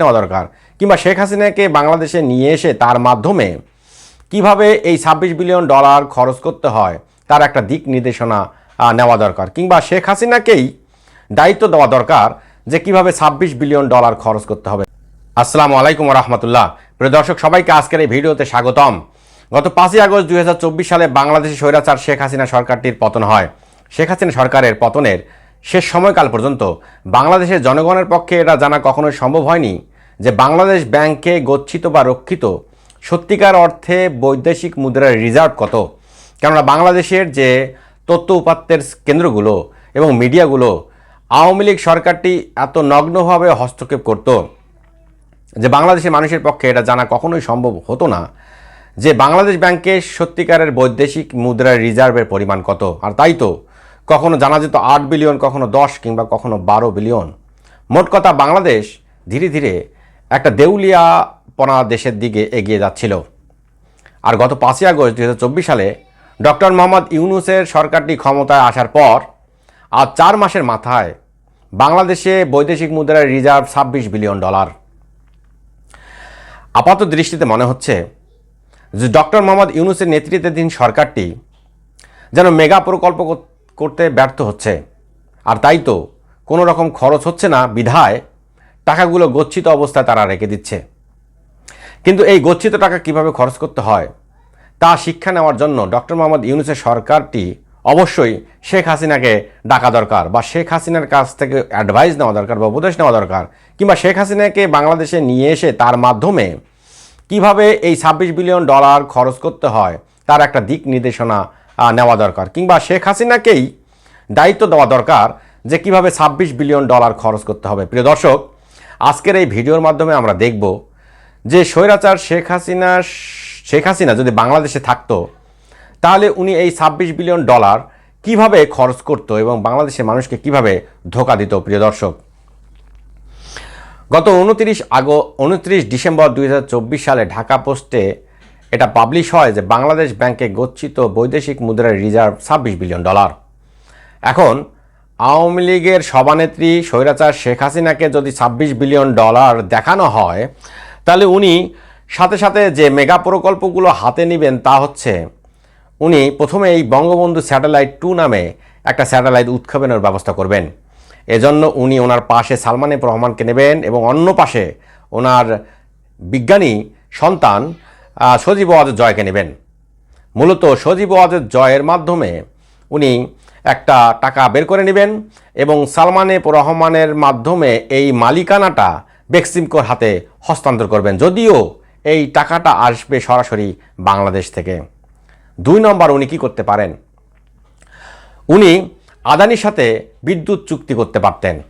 নেওয়া দরকার। কিংবা শেখ হাসিনাকে বাংলাদেশে নিয়ে এসে তার মাধ্যমে কীভাবে এই ছাব্বিশ বিলিয়ন ডলার খরচ করতে হয়, তার একটা দিক নির্দেশনা নেওয়া দরকার। কিংবা শেখ হাসিনাকেই দায়িত্ব দেওয়া দরকার যে কীভাবে ছাব্বিশ বিলিয়ন ডলার খরচ করতে হবে। আসসালামু আলাইকুম রহমতুল্লাহ। প্রিয় দর্শক, সবাইকে আজকের এই ভিডিওতে স্বাগতম। গত পাঁচই আগস্ট দুই হাজার চব্বিশ সালে বাংলাদেশে স্বৈরাচার শেখ হাসিনা সরকারটির পতন হয়। শেখ হাসিনা সরকারের পতনের শেষ সময়কাল পর্যন্ত বাংলাদেশের জনগণের পক্ষে এটা জানা কখনোই সম্ভব হয়নি। যে বাংলাদেশ ব্যাংকে গচ্ছিত বা রক্ষিত সত্যিকার অর্থে বৈদেশিক মুদ্রার রিজার্ভ কত? কেননা বাংলাদেশের যে তথ্য উপাত্তের কেন্দ্রগুলো এবং মিডিয়াগুলো আওয়ামী লীগ সরকারটি এত নগ্নভাবে হস্তক্ষেপ করতো যে বাংলাদেশের মানুষের পক্ষে এটা জানা কখনোই সম্ভব হতো না যে বাংলাদেশ ব্যাংকে সত্যিকারের বৈদেশিক মুদ্রার রিজার্ভের পরিমাণ কত। আর তাই তো কখনো জানা যেত আট বিলিয়ন, কখনো দশ কিংবা কখনো বারো বিলিয়ন। মোট কথা বাংলাদেশ ধীরে ধীরে একটা দেউলিয়াপনা দেশের দিকে এগিয়ে যাচ্ছিল। আর গত পাঁচই আগস্ট দু হাজার চব্বিশ সালে ডক্টর মোহাম্মদ ইউনুসের সরকারটি ক্ষমতায় আসার পর, আজ চার মাসের মাথায় বাংলাদেশে বৈদেশিক মুদ্রার রিজার্ভ ছাব্বিশ বিলিয়ন ডলার। আপাত দৃষ্টিতে মনে হচ্ছে যে ডক্টর মোহাম্মদ ইউনুসের নেতৃত্বাধীন সরকারটি যেন মেগা প্রকল্প করতে ব্যর্থ হচ্ছে। আর তাই তো কোনো রকম খরচ হচ্ছে না বিধায় টাকাগুলো গচ্ছিত অবস্থায় তারা রেখে দিচ্ছে। কিন্তু এই গচ্ছিত টাকা কীভাবে খরচ করতে হয়, তা শিক্ষা নেওয়ার জন্য ডক্টর মোহাম্মদ ইউনুসের সরকারটি অবশ্যই শেখ হাসিনাকে ডাকা দরকার বা শেখ হাসিনার কাছ থেকে অ্যাডভাইস নেওয়া দরকার বা উপদেশ নেওয়া দরকার কিংবা শেখ হাসিনাকে বাংলাদেশে নিয়ে এসে তার মাধ্যমে কীভাবে এই ছাব্বিশ বিলিয়ন ডলার খরচ করতে হয়, তার একটা দিক নির্দেশনা নেওয়া দরকার কিংবা শেখ হাসিনাকেই দায়িত্ব দেওয়া দরকার যে কীভাবে ছাব্বিশ বিলিয়ন ডলার খরচ করতে হবে। প্রিয় দর্শক আজকের এই ভিডিওর মাধ্যমে আমরা দেখব যে স্বৈরাচার শেখ হাসিনা শেখ হাসিনা যদি বাংলাদেশে থাকতো, তাহলে উনি এই ছাব্বিশ বিলিয়ন ডলার কীভাবে খরচ করতো এবং বাংলাদেশের মানুষকে কীভাবে ধোকা দিত, প্রিয় দর্শক? গত উনত্রিশ আগ, উনত্রিশ ডিসেম্বর দুই হাজার চব্বিশ সালে ঢাকা পোস্টে এটা পাবলিশ হয় যে বাংলাদেশ ব্যাংকে গচ্ছিত বৈদেশিক মুদ্রার রিজার্ভ ছাব্বিশ বিলিয়ন ডলার। এখন আওয়ামী লীগের সভানেত্রী স্বৈরাচার শেখ হাসিনাকে যদি ছাব্বিশ বিলিয়ন ডলার দেখানো হয়, তাহলে উনি সাথে সাথে যে মেগা প্রকল্পগুলো হাতে নেবেন তা হচ্ছে, উনি প্রথমে এই বঙ্গবন্ধু স্যাটেলাইট টু নামে একটা স্যাটেলাইট উৎক্ষেপণের ব্যবস্থা করবেন। এজন্য উনি ওনার পাশে সালমান এফ রহমানকে নেবেন এবং অন্য পাশে ওনার বিজ্ঞানী সন্তান সজীব ওয়াজ জয়কে নেবেন। মূলত সজীব ওয়াজের জয়ের মাধ্যমে উনি একটা টাকা বের করে নেবেন এবং সালমান রহমানের মাধ্যমে এই মালিকানাটা বেক্সিমকোর হাতে হস্তান্তর করবেন। যদিও এই টাকাটা আসবে সরাসরি বাংলাদেশ থেকে। দুই নম্বর উনি কি করতে পারেন? উনি আদানির সাথে বিদ্যুৎ চুক্তি করতে পারতেন।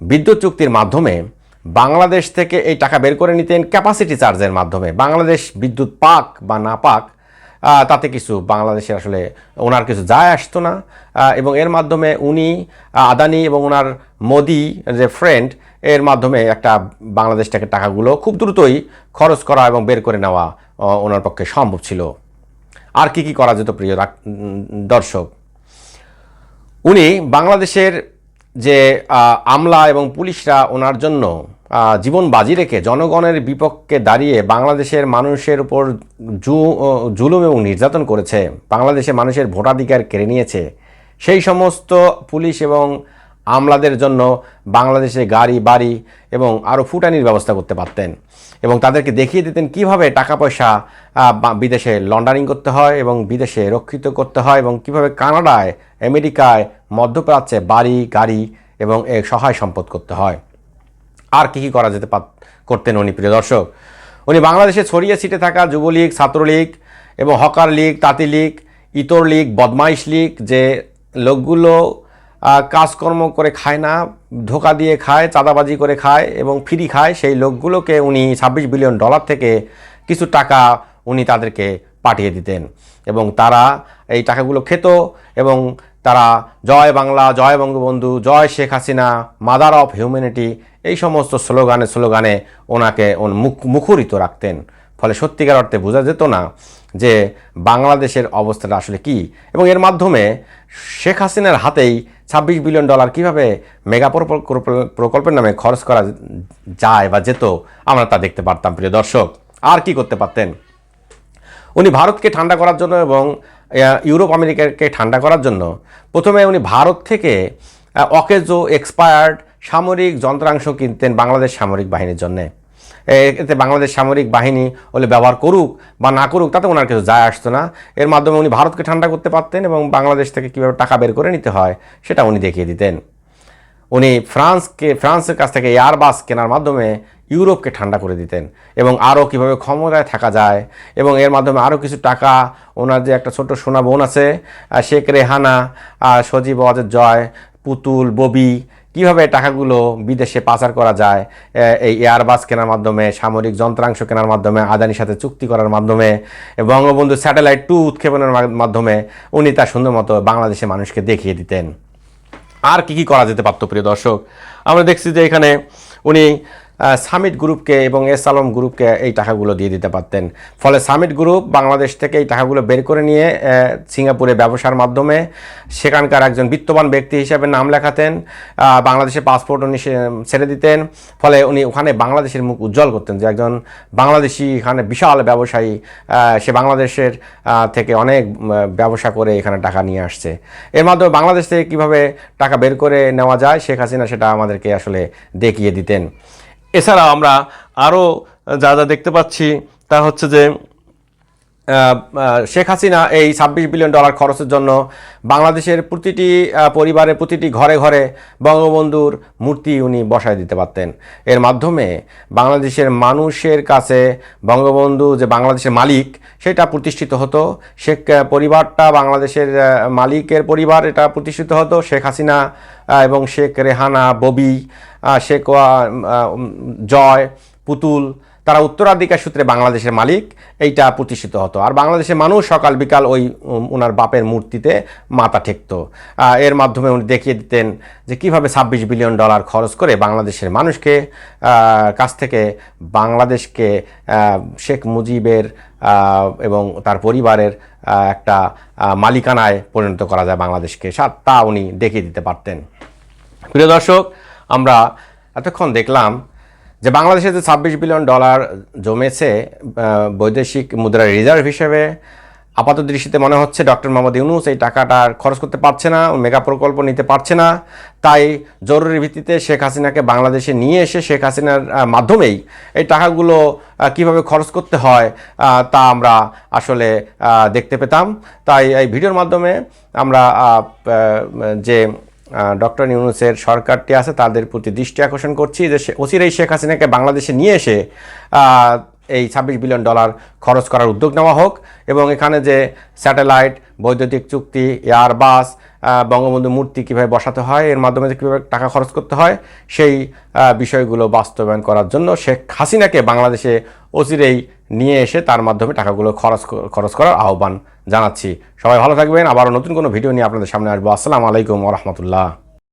বিদ্যুৎ চুক্তির মাধ্যমে বাংলাদেশ থেকে এই টাকা বের করে নিতেন ক্যাপাসিটি চার্জের মাধ্যমে। বাংলাদেশ বিদ্যুৎ পাক বা না পাক তাতে কিছু বাংলাদেশের আসলে ওনার কিছু যায় আসতো না। এবং এর মাধ্যমে উনি আদানি এবং ওনার মোদি, যে ফ্রেন্ড এর মাধ্যমে একটা বাংলাদেশ থেকে টাকাগুলো খুব দ্রুতই খরচ করা এবং বের করে নেওয়া ওনার পক্ষে সম্ভব ছিল। আর কি কি করা যেত প্রিয় দর্শক? উনি বাংলাদেশের যে আমলা এবং পুলিশরা ওনার জন্য জীবন বাজি রেখে জনগণের বিপক্ষে দাঁড়িয়ে বাংলাদেশের মানুষের উপর জুলুম এবং নির্যাতন করেছে। বাংলাদেশের মানুষের ভোটাধিকার কেড়ে নিয়েছে। সেই সমস্ত পুলিশ এবং আমলাদের জন্য বাংলাদেশে গাড়ি, বাড়ি এবং আরও ফুটানির ব্যবস্থা করতে পারতেন এবং তাদেরকে দেখিয়ে দিতেন কীভাবে টাকা পয়সা বিদেশে লন্ডারিং করতে হয় এবং বিদেশে রক্ষিত করতে হয় এবং কীভাবে কানাডায়, আমেরিকায় মধ্যপ্রাচ্যে বাড়ি, গাড়ি এবং সহায় সম্পদ করতে হয়। আর কি কি করা যেতে পার, করতেন উনি, প্রিয় দর্শক? উনি বাংলাদেশে ছড়িয়ে ছিটে থাকা যুবলীগ, ছাত্রলীগ এবং হকার লীগ, তাঁতি লীগ, ইতর লীগ, বদমাইশ লীগ যে লোকগুলো কাজকর্ম করে খায় না, ধোকা দিয়ে খায়, চাঁদাবাজি করে খায় এবং ফ্রি খায়, সেই লোকগুলোকে উনি ছাব্বিশ বিলিয়ন ডলার থেকে কিছু টাকা উনি তাদেরকে পাঠিয়ে দিতেন। এবং তারা এই টাকাগুলো খেত এবং তারা, জয় বাংলা, জয় বঙ্গবন্ধু, জয় Sheikh Hasina mother of humanity এই সমস্ত স্লোগানে স্লোগানে ওনাকে ওন মুখ, মুখরিত রাখতেন। ফলে সত্যিকার অর্থে বোঝা যেত না যে বাংলাদেশের অবস্থাটা আসলে কি। এবং এর মাধ্যমে শেখ হাসিনার হাতেই ছাব্বিশ বিলিয়ন ডলার কীভাবে মেগা প্রকল্পের নামে খরচ করা যায় বা যেত, আমরা তা দেখতে পারতাম, প্রিয় দর্শক। আর কি করতে পারতেন? উনি ভারতকে ঠান্ডা করার জন্য এবং ইউরোপ, আমেরিকাকে ঠান্ডা করার জন্য প্রথমে উনি ভারত থেকে অকেজো এক্সপায়ার্ড সামরিক যন্ত্রাংশ কিনতেন বাংলাদেশ সামরিক বাহিনীর জন্যে। এতে বাংলাদেশ সামরিক বাহিনী হলে ব্যবহার করুক বা না করুক, তাতে ওনার কিছু যায় আসতো না। এর মাধ্যমে উনি ভারতকে ঠান্ডা করতে পারতেন এবং বাংলাদেশ থেকে কীভাবে টাকা বের করে নিতে হয়, সেটা উনি দেখিয়ে দিতেন। উনি ফ্রান্সকে, ফ্রান্সের কাছ থেকে এয়ারবাস কেনার মাধ্যমে ইউরোপকে ঠান্ডা করে দিতেন এবং আরও কীভাবে ক্ষমতায় থাকা যায় এবং এর মাধ্যমে আরও কিছু টাকা ওনার যে একটা ছোট সোনা বোন আছে শেখ রেহানা আহ, সজীব অজের জয় পুতুল ববি কীভাবে টাকাগুলো বিদেশে পাচার করা যায় এই এয়ারবাস কেনার মাধ্যমে সামরিক যন্ত্রাংশ কেনার মাধ্যমে আদানির সাথে চুক্তি করার মাধ্যমে বঙ্গবন্ধু স্যাটেলাইট টু উৎক্ষেপণের মাধ্যমে উনি তার সুন্দর মতো বাংলাদেশের মানুষকে দেখিয়ে দিতেন। আর কি কি করা যেতে পারতো প্রিয় দর্শক? আমরা দেখছি যে এখানে উনি সামিট গ্রুপকে এবং এস আলম গ্রুপকে এই টাকাগুলো দিয়ে দিতে পারতেন। ফলে সামিট গ্রুপ বাংলাদেশ থেকে এই টাকাগুলো বের করে নিয়ে সিঙ্গাপুরে ব্যবসার মাধ্যমে সেখানকার একজন বিত্তবান ব্যক্তি হিসেবে নাম লেখাতেন বাংলাদেশের পাসপোর্ট উনি ছেড়ে দিতেন। ফলে উনি ওখানে বাংলাদেশের মুখ উজ্জ্বল করতেন যে একজন বাংলাদেশি, এখানে বিশাল ব্যবসায়ী সে বাংলাদেশের থেকে অনেক ব্যবসা করে এখানে টাকা নিয়ে আসছে। এর মাধ্যমে বাংলাদেশ থেকে কীভাবে টাকা বের করে নেওয়া যায় শেখ হাসিনা সেটা আমাদেরকে আসলে দেখিয়ে দিতেন। এছাড়াও আমরা আরও যা যা দেখতে পাচ্ছি তা হচ্ছে যে শেখ হাসিনা এই ছাব্বিশ বিলিয়ন ডলার খরচের জন্য বাংলাদেশের প্রতিটি পরিবারের প্রতিটি ঘরে ঘরে বঙ্গবন্ধুর মূর্তি উনি বসায় দিতে পারতেন। এর মাধ্যমে বাংলাদেশের মানুষের কাছে বঙ্গবন্ধু যে বাংলাদেশের মালিক, সেটা প্রতিষ্ঠিত হতো। শেখ পরিবারটা বাংলাদেশের মালিকের পরিবার এটা প্রতিষ্ঠিত হতো। শেখ হাসিনা এবং শেখ রেহানা, ববি শেখ জয়, পুতুল তারা উত্তরাধিকার সূত্রে বাংলাদেশের মালিক, এইটা প্রতিষ্ঠিত হতো। আর বাংলাদেশের মানুষ সকাল বিকাল ওই ওনার বাপের মূর্তিতে মাথা ঠেকতো। এর মাধ্যমে উনি দেখিয়ে দিতেন যে কীভাবে ছাব্বিশ বিলিয়ন ডলার খরচ করে বাংলাদেশের মানুষকে কাছ থেকে বাংলাদেশকে শেখ মুজিবের এবং তার পরিবারের একটা মালিকানায় পরিণত করা যায় বাংলাদেশকে। তা উনি দেখিয়ে দিতে পারতেন। প্রিয় দর্শক, আমরা এতক্ষণ দেখলাম যে বাংলাদেশে যে ছাব্বিশ বিলিয়ন ডলার জমেছে বৈদেশিক মুদ্রার রিজার্ভ হিসেবে, আপাত দৃষ্টিতে মনে হচ্ছে ডক্টর মোহাম্মদ ইউনুস এই টাকাটা খরচ করতে পারছে না মেগা প্রকল্প নিতে পারছে না। তাই জরুরি ভিত্তিতে শেখ হাসিনাকে বাংলাদেশে নিয়ে এসে শেখ হাসিনার মাধ্যমেই এই টাকাগুলো কীভাবে খরচ করতে হয় তা আমরা আসলে দেখতে পেতাম। তাই এই ভিডিওর মাধ্যমে আমরা যে ডক্টর ইউনুসের সরকারটি আছে, তাদের প্রতি দৃষ্টি আকর্ষণ করছি যে অচিরেই শেখ হাসিনাকে বাংলাদেশে নিয়ে এসে এই ছাব্বিশ বিলিয়ন ডলার খরচ করার উদ্যোগ নেওয়া হোক এবং এখানে যে স্যাটেলাইট, বৈদ্যুতিক চুক্তি, এয়ারবাস বঙ্গবন্ধু মূর্তি কীভাবে বসাতে হয়, এর মাধ্যমে কীভাবে টাকা খরচ করতে হয়, সেই বিষয়গুলো বাস্তবায়ন করার জন্য শেখ হাসিনাকে বাংলাদেশে অচিরেই নিয়ে এসে তার মাধ্যমে টাকাগুলো খরচ খরচ করার আহ্বান জানাচ্ছি। সবাই ভালো থাকবেন, আবারও নতুন কোনো ভিডিও নিয়ে আপনাদের সামনে আসব। আসসালামু আলাইকুম রহমতুল্লাহ।